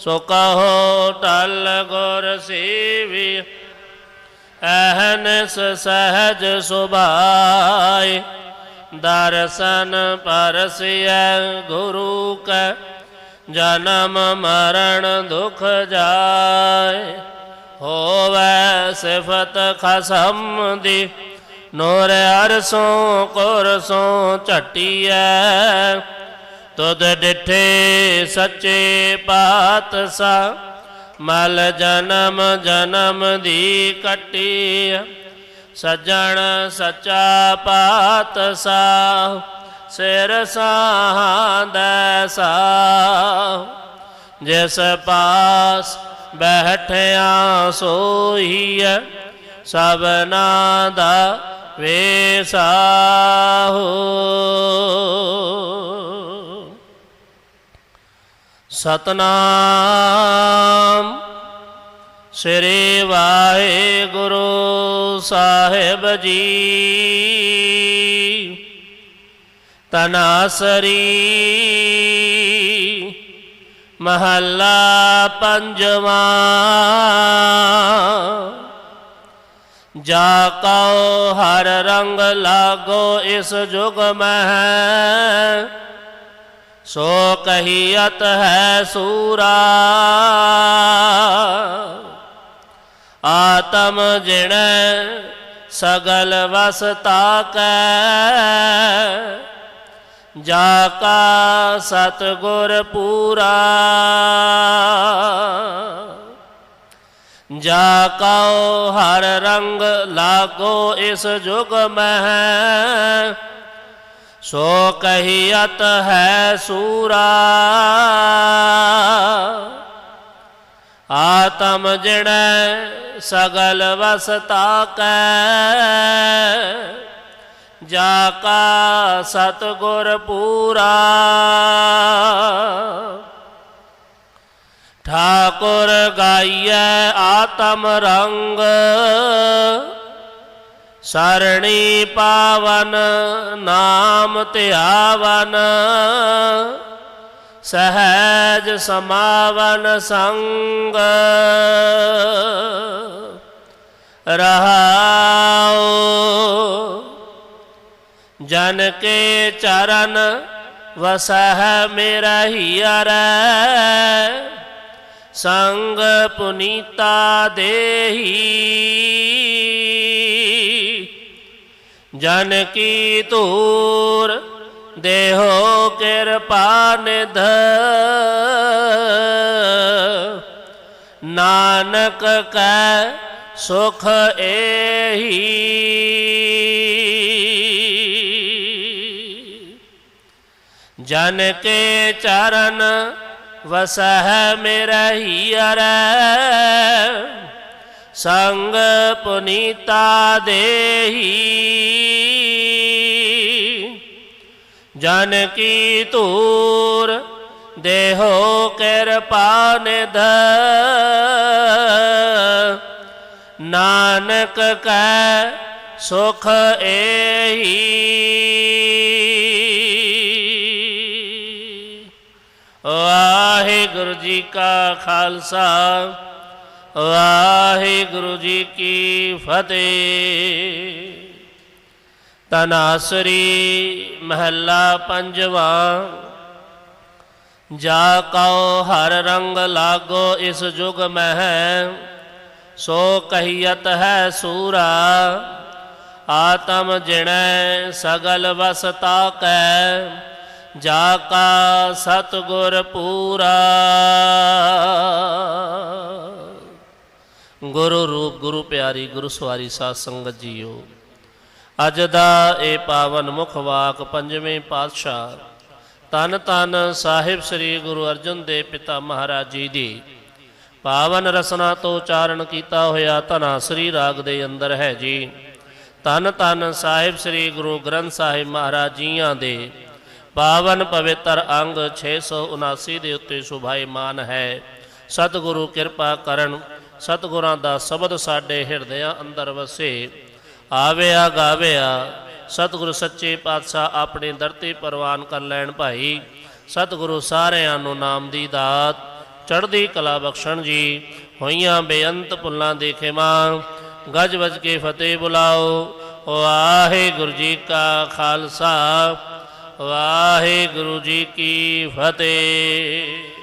ਸੋ ਕਹੋ ਟਲ ਗੁਰ ਸੇਵੀ, ਅਹਨਸ ਸਹਜ ਸੁਭਾਏ ਦਰਸ਼ਨ ਪਰਸਿਐ ਗੁਰੂ ਕੈ, ਜਨਮ ਮਰਨ ਦੁਖ ਜਾਏ, ਹੋਵੇ ਸਿਫਤ ਖਸਮ ਦੀ, ਨੂਰ ਅਰਸੋਂ ਕੁਰਸੋਂ ਝਟੀਐ ਤੁਧ ਡਿਠੇ ਸੱਚੇ ਪਾਤਸ਼ਾਹ, ਮਲ ਜਨਮ ਜਨਮ ਦੀ ਕੱਟੀ ਸਜਣ ਸੱਚਾ ਪਾਤਸ਼ਾਹ, ਸਿਰ ਸਾਹੰਦੈ ਸਾਹ। ਜਿਸ ਪਾਸ ਬੈਠਿਆ ਸੋਈਐ ਸਭਨਾ ਦਾ ਵੇਸਾਹੋ ਸਤਨਾਮ। ਸ੍ਰੀ ਵਾਹਿਗੁਰੂ ਸਾਹਿਬ ਜੀ। ਤਨਾਸਰੀ ਮਹੱਲਾ ਪੰਜਵਾਂ। ਜਾ ਕਉ ਹਰ ਰੰਗ ਲਾਗੋ ਇਸ ਜੁਗ ਮਹਿ ਸੋ ਕਹੀਅਤ ਹੈ ਸੂਰਾ। ਆਤਮ ਜਿਣ ਸਗਲ ਵਸ ਤਾਕੈ। ਜਾ ਕਾ ਸਤਗੁਰ ਪੂਰਾ। ਜਾ ਕਉ ਹਰ ਰੰਗ ਲਾਗੋ ਇਸ ਜੁਗ ਮਹਿ। ਸੋ ਕਹੀਅਤ ਹੈ ਸੂਰਾ। ਆਤਮ ਜਿਣੈ ਸਗਲ ਵਸਤਾ ਕੈ। ਜਾ ਕਾ ਸਤਗੁਰ ਪੂਰਾ। ਠਾਕੁਰ ਗਾਈਐ ਆਤਮ ਰੰਗ। ਸਰਣੀ ਪਾਵਨ, ਨਾਮ ਧਿਆਵਨ। ਸਹਿਜ ਸਮਾਵਨ ਸੰਗ। ਰਹਾਉ ਜਨ ਕੇ ਚਰਨ, ਵਸਹਿ ਮੇਰਾ ਹੀਰੈ ਸੰਗ ਪੁਨੀਤਾ ਦੇਹੀ। ਜਨ ਕੀ ਧੂਰ, ਦੇਹੋ ਕਿਰਪਾ ਨਿਧ। ਨਾਨਕ ਕੈ ਸੁਖ ਏਹੀ। ਜਨ ਕੇ ਚਰਨ ਵਸਹ ਮੇਰਾ ਹੀਰੈ ਸੰਗ ਪੁਨੀਤਾ ਦੇਹੀ। ਜਨ ਕੀ ਧੂਰ, ਦੇਹੋ ਕਿਰਪਾ ਨਿਧ। ਨਾਨਕ ਕੈ ਸੁਖ ਏਹੀ। ਵਾਹਿਗੁਰੂ ਜੀ ਕਾ ਖਾਲਸਾ। ਵਾਹਿਗੁਰੂ ਜੀ ਕੀ ਫਤਿਹ। ਤਨਾਸਰੀ ਮਹੱਲਾ ਪੰਜਵਾ। ਜਾ ਕਉ ਹਰ ਰੰਗ ਲਾਗੋ ਇਸ ਜੁਗ ਮਹਿ, ਸੋ ਕਹੀਅਤ ਹੈ ਸੂਰਾ। ਆਤਮ ਜਿਣੈ ਸਗਲ ਵਸ ਤਾਕੈ, ਜਾ ਕਾ ਸਤਗੁਰ ਪੂਰਾ। ਗੁਰੂ ਰੂਪ, ਗੁਰੂ ਪਿਆਰੀ, ਗੁਰੂ ਸਵਾਰੀ ਸਾਧ ਸੰਗਤ ਜੀਓ। ਅੱਜ ਦਾ ਇਹ ਪਾਵਨ ਮੁਖ ਵਾਕ ਪੰਜਵੇਂ ਪਾਤਸ਼ਾਹ ਤਨ ਤਨ ਸਾਹਿਬ ਸ੍ਰੀ ਗੁਰੂ ਅਰਜਨ ਦੇਵ ਪਿਤਾ ਮਹਾਰਾਜ ਜੀ ਦੀ ਪਾਵਨ ਰਸਨਾ ਤੋਂ ਉਚਾਰਨ ਕੀਤਾ ਹੋਇਆ ਧਨਾ ਸ੍ਰੀ ਰਾਗ ਦੇ ਅੰਦਰ ਹੈ ਜੀ। ਤਨ ਤਨ ਸਾਹਿਬ ਸ੍ਰੀ ਗੁਰੂ ਗ੍ਰੰਥ ਸਾਹਿਬ ਮਹਾਰਾਜ ਜੀਆਂ ਦੇ ਪਾਵਨ ਪਵਿੱਤਰ ਅੰਗ 679 ਦੇ ਉੱਤੇ ਸੁਭਾਈਮਾਨ ਹੈ। ਸਤਿਗੁਰੂ ਕਿਰਪਾ ਕਰਨ ਸਤਿਗੁਰਾਂ ਦਾ ਸ਼ਬਦ ਸਾਡੇ ਹਿਰਦਿਆਂ ਅੰਦਰ ਵਸੇ। ਆਵਿਆ ਗਾਵਿਆ, ਸਤਿਗੁਰ ਸੱਚੇ ਪਾਤਸ਼ਾਹ ਆਪਣੇ ਧਰਤੀ ਪ੍ਰਵਾਨ ਕਰ ਲੈਣ ਭਾਈ। ਸਤਿਗੁਰੂ ਸਾਰਿਆਂ ਨੂੰ ਨਾਮ ਦੀ ਦਾਤ, ਚੜ੍ਹਦੀ ਕਲਾ ਬਖਸ਼ਣ ਜੀ। ਹੋਈਆਂ ਬੇਅੰਤ ਪੁੱਲਾਂ ਦੇ ਖਿਮਾ, ਗੱਜ ਵੱਜ ਕੇ ਫਤਿਹ ਬੁਲਾਓ। ਵਾਹਿਗੁਰੂ ਜੀ ਕਾ ਖਾਲਸਾ, ਵਾਹਿਗੁਰੂ ਜੀ ਕੀ ਫਤਿਹ।